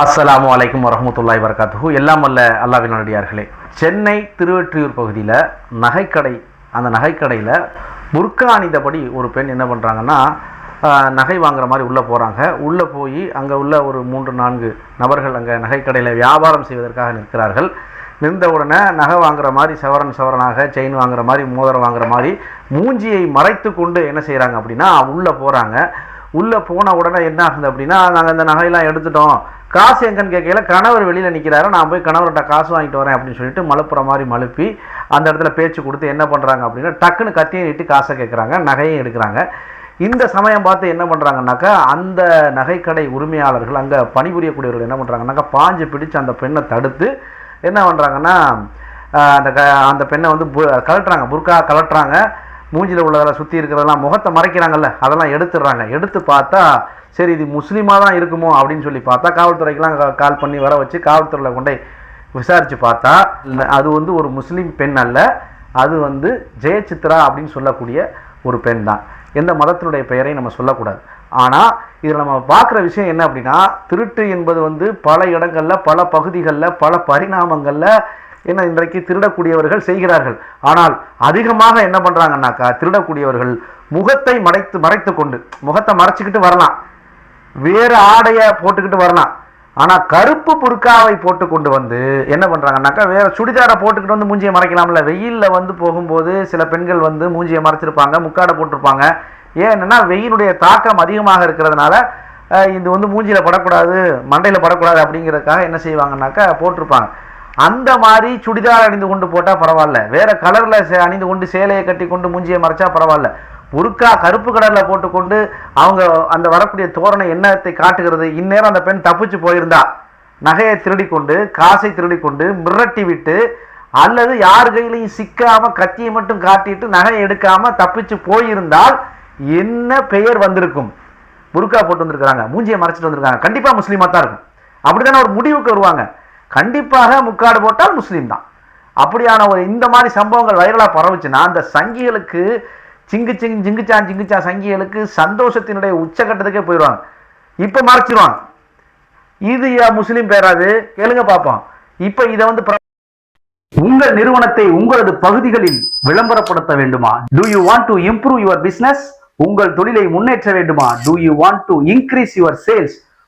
அஸ்ஸலாமு அலைக்கும் வரமத்துல்லாய் வரகாத்துஹு எல்லாம் அல்ல அல்லாவின் நடிகார்களே சென்னை திருவெற்றியூர் பகுதியில் நகைக்கடை அந்த நகைக்கடையில் புர்கா அணிந்தபடி ஒரு பெண் என்ன பண்ணுறாங்கன்னா நகை வாங்குற மாதிரி உள்ளே போகிறாங்க உள்ளே போய் அங்கே உள்ள ஒரு மூன்று நான்கு நபர்கள் அங்கே நகைக்கடையில் வியாபாரம் செய்வதற்காக நிற்கிறார்கள். நின்ற உடனே நகை வாங்குற மாதிரி சவரன் சவரனாக செயின் வாங்குற மாதிரி மோதிரம் வாங்குற மாதிரி மூஞ்சியை மறைத்து கொண்டு என்ன செய்கிறாங்க அப்படின்னா உள்ளே போகிறாங்க உள்ளே போன உடனே என்ன ஆகுது அப்படின்னா நாங்கள் இந்த நகையெல்லாம் எடுத்துட்டோம். காசு எங்கன்னு கேட்கல கணவர் வெளியில் நிற்கிறாரு நான் போய் கணவர்கிட்ட காசு வாங்கிட்டு வரேன் அப்படின்னு சொல்லிட்டு மழுப்புற மாதிரி மழுப்பி அந்த இடத்துல பேச்சு கொடுத்து என்ன பண்ணுறாங்க அப்படின்னா டக்குன்னு கத்தியை நிட்டு காசை கேட்குறாங்க நகையும் எடுக்கிறாங்க. இந்த சமயம் பார்த்து என்ன பண்ணுறாங்கனாக்கா அந்த நகைக்கடை உரிமையாளர்கள் அங்கே பணிபுரியக்கூடியவர்கள் என்ன பண்ணுறாங்கனாக்கா பாஞ்சு பிடிச்சு அந்த பெண்ணை தடுத்து என்ன பண்ணுறாங்கன்னா அந்த க அந்த பெண்ணை வந்து பு கலட்டுறாங்க புர்கா கலட்டுறாங்க மூஞ்சியில் உள்ளதெல்லாம் சுற்றி இருக்கிறதெல்லாம் முகத்தை மறைக்கிறாங்கல்ல அதெல்லாம் எடுத்துடுறாங்க. எடுத்து பார்த்தா சரி இது முஸ்லீமாக தான் இருக்குமோ அப்படின்னு சொல்லி பார்த்தா காவல்துறைக்கெலாம் கால் பண்ணி வர வச்சு காவல்துறையில் கொண்டே விசாரித்து பார்த்தா அது வந்து ஒரு முஸ்லீம் பெண் அல்ல அது வந்து ஜெயசித்ரா அப்படின்னு சொல்லக்கூடிய ஒரு பெண் தான். எந்த மதத்தினுடைய பெயரை நம்ம சொல்லக்கூடாது. ஆனால் இதில் நம்ம பார்க்குற விஷயம் என்ன அப்படின்னா திருட்டு என்பது வந்து பல இடங்களில் பல பகுதிகளில் பல பரிணாமங்களில் என்ன இன்றைக்கு திருடக்கூடியவர்கள் செய்கிறார்கள். ஆனால் அதிகமாக என்ன பண்ணுறாங்கன்னாக்கா திருடக்கூடியவர்கள் முகத்தை மறைத்து மறைத்து கொண்டு முகத்தை மறைச்சிக்கிட்டு வரலாம். வேறு ஆடையை போட்டுக்கிட்டு வரலாம். ஆனால் கருப்பு புர்க்காவை போட்டு கொண்டு வந்து என்ன பண்ணுறாங்கன்னாக்கா வேறு சுடிதாரை போட்டுக்கிட்டு வந்து மூஞ்சியை மறைக்கலாம்ல. வெயிலில் வந்து போகும்போது சில பெண்கள் வந்து மூஞ்சியை மறைச்சிருப்பாங்க முக்காடை போட்டிருப்பாங்க. ஏன்னா வெயிலுடைய தாக்கம் அதிகமாக இருக்கிறதுனால இது வந்து மூஞ்சியில் படக்கூடாது மண்டையில் படக்கூடாது அப்படிங்கிறதுக்காக என்ன செய்வாங்கன்னாக்கா போட்டிருப்பாங்க. அந்த மாதிரி சுடிதார் அணிந்து கொண்டு போட்டால் பரவாயில்ல. வேற கலரில் அணிந்து கொண்டு சேலையை கட்டி கொண்டு மூஞ்சியை மறைச்சா பரவாயில்ல. புருக்கா கருப்பு கடலில் போட்டுக்கொண்டு அவங்க அந்த வரக்கூடிய தோரணை எண்ணத்தை காட்டுகிறது? இந்நேரம் அந்த பெண் தப்பிச்சு போயிருந்தா. நகையை திருடி கொண்டு காசை திருடி கொண்டு மிரட்டி விட்டு அல்லது யார் கையிலையும் சிக்காம கத்தியை மட்டும் காட்டிட்டு நகையை எடுக்காம தப்பிச்சு போயிருந்தால் என்ன பெயர் வந்திருக்கும்? புருக்கா போட்டு வந்திருக்கிறாங்க. மூஞ்சியை மறைச்சிட்டு வந்திருக்காங்க. கண்டிப்பா முஸ்லீமா தான் இருக்கும். அப்படித்தானே ஒரு முடிவுக்கு வருவாங்க. கண்டிப்பாக முக்காடு போட்டால் முஸ்லீம் தான். அப்படியான ஒரு இந்த மாதிரி சம்பவங்கள் வைரலாக பரவுச்சுன்னா அந்த சங்கிகளுக்கு சிங்கு சிங் ஜிங்குச்சான் ஜிங்குச்சான் சங்கிகளுக்கு சந்தோஷத்தினுடைய உச்சகட்டத்துக்கே போயிடுவாங்க. இப்போ மறைச்சிடுவாங்க இது முஸ்லீம் பேராது? கேளுங்க பார்ப்போம் இப்போ இதை வந்து உங்கள் நிறுவனத்தை உங்களது பகுதிகளில் விளம்பரப்படுத்த வேண்டுமா? Do you want to improve your business உங்கள் தொழிலை முன்னேற்ற வேண்டுமா? Do you want to increase your sales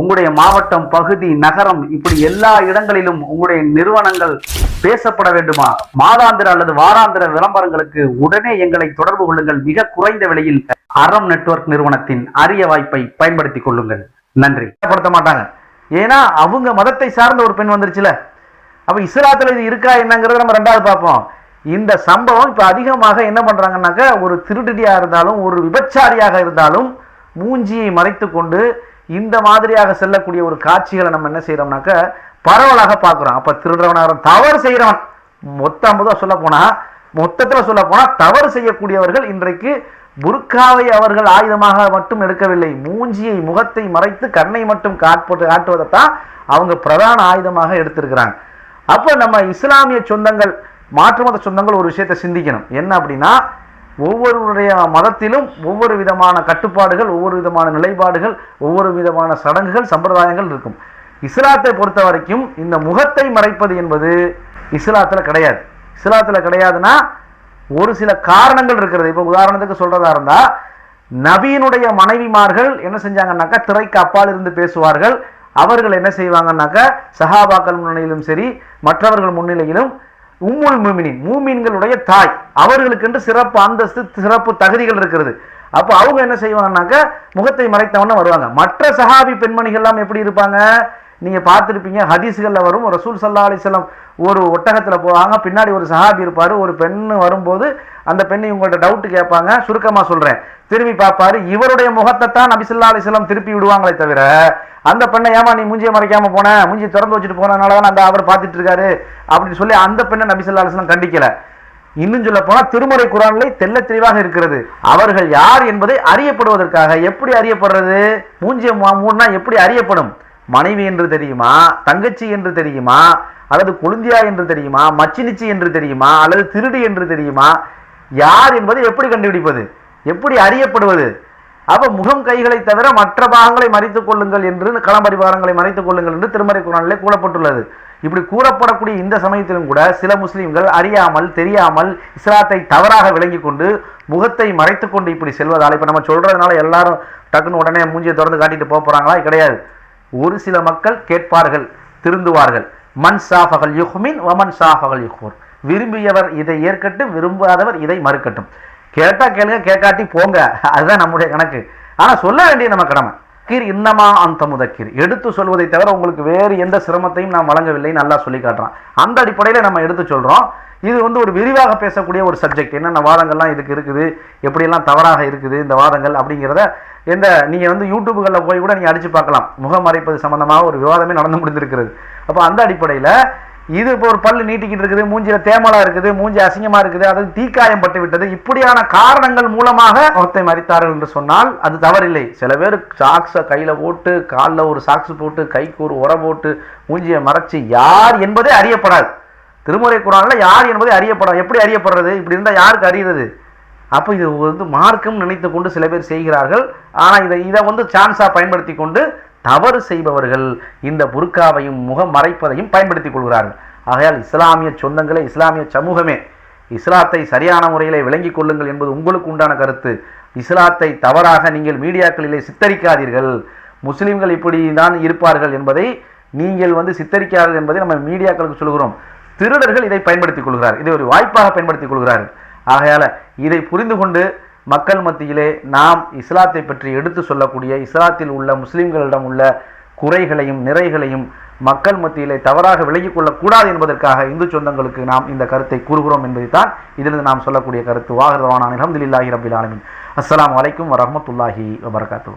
உங்களுடைய மாவட்டம் பகுதி நகரம் இப்படி எல்லா இடங்களிலும் உங்களுடைய நிறுவனங்கள் பேசப்பட வேண்டுமா? மாதாந்திர அல்லது வாராந்திர விளம்பரங்களுக்கு உடனே எங்களை தொடர்பு கொள்ளுங்கள். மிக குறைந்த விலையில் அறம் நெட்வொர்க் நிறுவனத்தின் அரிய வாய்ப்பை பயன்படுத்திக் கொள்ளுங்கள். நன்றி. படுத்த மாட்டாங்க. ஏன்னா அவங்க மதத்தை சார்ந்த ஒரு பெண் வந்துருச்சுல. அப்ப இஸ்லாத்துல இது இருக்கா என்னங்கிறத நம்ம ரெண்டாவது பார்ப்போம். இந்த சம்பவம் இப்ப அதிகமாக என்ன பண்றாங்கன்னாக்க ஒரு திருடியா இருந்தாலும் ஒரு விபச்சாரியாக இருந்தாலும் மூஞ்சியை மறைத்து கொண்டு இந்த மாதிரியாக செல்லக்கூடிய ஒரு காட்சிகளை நம்ம என்ன செய்யறோம்னாக்க பரவலாக பார்க்குறோம். அப்போ திருடுறவனாக தவறு செய்கிறவன் மொத்த பொதுவாக சொல்ல போனால் மொத்தத்தில் சொல்ல போனால் தவறு செய்யக்கூடியவர்கள் இன்றைக்கு புர்காவை அவர்கள் ஆயுதமாக மட்டும் எடுக்கவில்லை. மூஞ்சியை முகத்தை மறைத்து கண்ணை மட்டும் காட்போட்டு காட்டுவதைத்தான் அவங்க பிரதான ஆயுதமாக எடுத்திருக்கிறாங்க. அப்போ நம்ம இஸ்லாமிய சொந்தங்கள் மாற்று மத சொந்தங்கள் ஒரு விஷயத்தை சிந்திக்கணும். என்ன அப்படின்னா ஒவ்வொருவருடைய மதத்திலும் ஒவ்வொரு விதமான கட்டுப்பாடுகள் ஒவ்வொரு விதமான நிலைப்பாடுகள் ஒவ்வொரு விதமான சடங்குகள் சம்பிரதாயங்கள் இருக்கும். இஸ்லாத்தை பொறுத்த வரைக்கும் இந்த முகத்தை மறைப்பது என்பது இஸ்லாத்துல கிடையாது. இஸ்லாத்துல கிடையாதுன்னா ஒரு சில காரணங்கள் இருக்கிறது. இப்போ உதாரணத்துக்கு சொல்றதா இருந்தால் நபியினுடைய மனைவிமார்கள் என்ன செஞ்சாங்கன்னாக்கா திரைக்கு அப்பால் இருந்து பேசுவார்கள். அவர்கள் என்ன செய்வாங்கன்னாக்கா சஹாபாக்கள் முன்னிலையிலும் சரி மற்றவர்கள் முன்னிலையிலும் உம்முல் மூமினின் மூமின்களுடைய தாய். அவர்களுக்கென்று சிறப்பு அந்தஸ்து சிறப்பு தகுதிகள் இருக்கிறது. அப்போ அவங்க என்ன செய்வாங்கன்னாக்க முகத்தை மறைத்தவன வருவாங்க. மற்ற சஹாபி பெண்மணிகள் எல்லாம் எப்படி இருப்பாங்க? நீங்கள் பார்த்துருப்பீங்க ஹதீஸ்களில் வரும் ரசூல் சல்லா அலிஸ்லாம் ஒரு ஒட்டகத்தில் போவாங்க பின்னாடி ஒரு சஹாபி இருப்பார் ஒரு பெண்ணு வரும்போது அந்த பெண்ணை உங்கள்கிட்ட டவுட்டு கேட்பாங்க சுருக்கமாக சொல்கிறேன் திரும்பி பார்ப்பாரு இவருடைய முகத்தை தான் நபிசுல்லா அலிஸ்லாம் திருப்பி விடுவாங்களே தவிர அந்த பெண்ணை ஏமா நீ மூஞ்சியை மறைக்காம போன மூஞ்சி திறந்து வச்சுட்டு போனதுனால தான் அந்த அவர் பார்த்துட்டு இருக்காரு அப்படின்னு சொல்லி அந்த பெண்ணை நபிசுல்லா அலிஸ்லாம் கண்டிக்கலை. இன்னும் சொல்ல போனால் திருமறை குரானிலே தெல்ல தெளிவாக இருக்கிறது. அவர்கள் யார் என்பதை அறியப்படுவதற்காக எப்படி அறியப்படுறது? மூஞ்சிய மூணுனா எப்படி அறியப்படும்? மனைவி என்று தெரியுமா தங்கச்சி என்று தெரியுமா அல்லது கொழுந்தியா என்று தெரியுமா மச்சினிச்சி என்று தெரியுமா அல்லது திருடி என்று தெரியுமா யார் என்பதை எப்படி கண்டுபிடிப்பது? எப்படி அறியப்படுவது? அப்ப முகம் கைகளை தவிர மற்ற பாகங்களை மறைத்துக் கொள்ளுங்கள் என்று களம்பரிவாரங்களை மறைத்துக் கொள்ளுங்கள் என்று திருமறை குரானிலே கூறப்பட்டுள்ளது. இப்படி கூறப்படக்கூடிய இந்த சமயத்திலும் கூட சில முஸ்லிம்கள் அறியாமல் தெரியாமல் இஸ்லாத்தை தவறாக விளங்கி கொண்டு முகத்தை மறைத்துக்கொண்டு இப்படி செல்வதால் இப்ப நம்ம சொல்றதுனால எல்லாரும் டக்குன்னு உடனே மூஞ்சியை திறந்து காட்டிட்டு போக போறாங்களா? கிடையாது. ஒரு சில மக்கள் கேட்பார்கள் திருந்துவார்கள். மண் சாஃபகல் யுஹ்மின் வமன் சாஃபகல் யுஹ்மூர். விரும்பியவர் இதை ஏற்கட்டும் விரும்பாதவர் இதை மறுக்கட்டும். கேட்டா கேளுங்க கேட்காட்டி போங்க. அதுதான் நம்முடைய கணக்கு. ஆனா சொல்ல வேண்டிய நம்ம கடமை. கீர் இன்னமா அந்த முதக்கீர் எடுத்து சொல்வதை தவிர உங்களுக்கு வேறு எந்த சிரமத்தையும் நான் வழங்கவில்லை நல்லா சொல்லி காட்டுறான். அந்த அடிப்படையில் நம்ம எடுத்து சொல்கிறோம் இது வந்து ஒரு விரிவாக பேசக்கூடிய ஒரு சப்ஜெக்ட் என்னென்ன வாதங்கள்லாம் இதுக்கு இருக்குது? எப்படியெல்லாம் தவறாக இருக்குது இந்த வாதங்கள் அப்படிங்கிறத எந்த நீங்கள் வந்து யூடியூப்புகளில் போய் கூட நீங்கள் அடித்து பார்க்கலாம். முகம் மறைப்பது சம்மந்தமாக ஒரு விவாதமே நடந்து முடிந்திருக்கிறது. அப்போ அந்த அடிப்படையில் இது இப்போ ஒரு பல்லு நீட்டிக்கிட்டு இருக்குது மூஞ்சில தேமலா இருக்குது மூஞ்சி அசிங்கமா இருக்குது அது தீக்காயம் பட்டு விட்டது. இப்படியான காரணங்கள் மூலமாக முகத்தை மறித்தார்கள் என்று சொன்னால் அது தவறில்லை. சில பேர் சாக்ஸை கையில போட்டு காலில் ஒரு சாக்ஸ் போட்டு கைக்கு ஒரு உரை போட்டு மூஞ்சியை மறைச்சு யார் என்பதே அறியப்படாது. திருமுறை குரான்ல யார் என்பதை அறியப்படாது. எப்படி அறியப்படுறது? இப்படி இருந்தால் யாருக்கு அறிகிறது அப்போ இது வந்து மார்க்கம் நினைத்து கொண்டு சில பேர் செய்கிறார்கள். ஆனால் இதை இதை வந்து சான்ஸாக பயன்படுத்தி கொண்டு தவறு செய்பவர்கள் இந்த புர்காவையும் முகம் மறைப்பதையும் பயன்படுத்திக் கொள்கிறார்கள். ஆகையால் இஸ்லாமிய சொந்தங்களே இஸ்லாமிய சமூகமே இஸ்லாத்தை சரியான முறையிலே விளங்கிக் கொள்ளுங்கள் என்பது உங்களுக்கு உண்டான கருத்து. இஸ்லாத்தை தவறாக நீங்கள் மீடியாக்களிலே சித்தரிக்காதீர்கள். முஸ்லீம்கள் இப்படி தான் இருப்பார்கள் என்பதை நீங்கள் வந்து சித்தரிக்காதீர்கள் என்பதை நம்ம மீடியாக்களுக்கு சொல்கிறோம். திருடர்கள் இதை பயன்படுத்திக் கொள்கிறார். இதை ஒரு வாய்ப்பாக பயன்படுத்திக் கொள்கிறார்கள். ஆகையால் இதை புரிந்து கொண்டு மக்கள் மத்தியிலே நாம் இஸ்லாத்தை பற்றி எடுத்து சொல்லக்கூடிய இஸ்லாத்தில் உள்ள முஸ்லிம்களிடம் உள்ள குறைகளையும் நிறைகளையும் மக்கள் மத்தியிலே தவறாக விலகிக் கொள்ளக்கூடாது என்பதற்காக இந்து சொந்தங்களுக்கு நாம் இந்த கருத்தை கூறுகிறோம் என்பதைத்தான் இதிலிருந்து நாம் சொல்லக்கூடிய கருத்து. வாகரவான அலமதுல்லாஹி ரபில் ஆலமின். அஸ்ஸலாமு வலைக்கும் வரஹ்மத்துல்லாஹி வபரகாத்து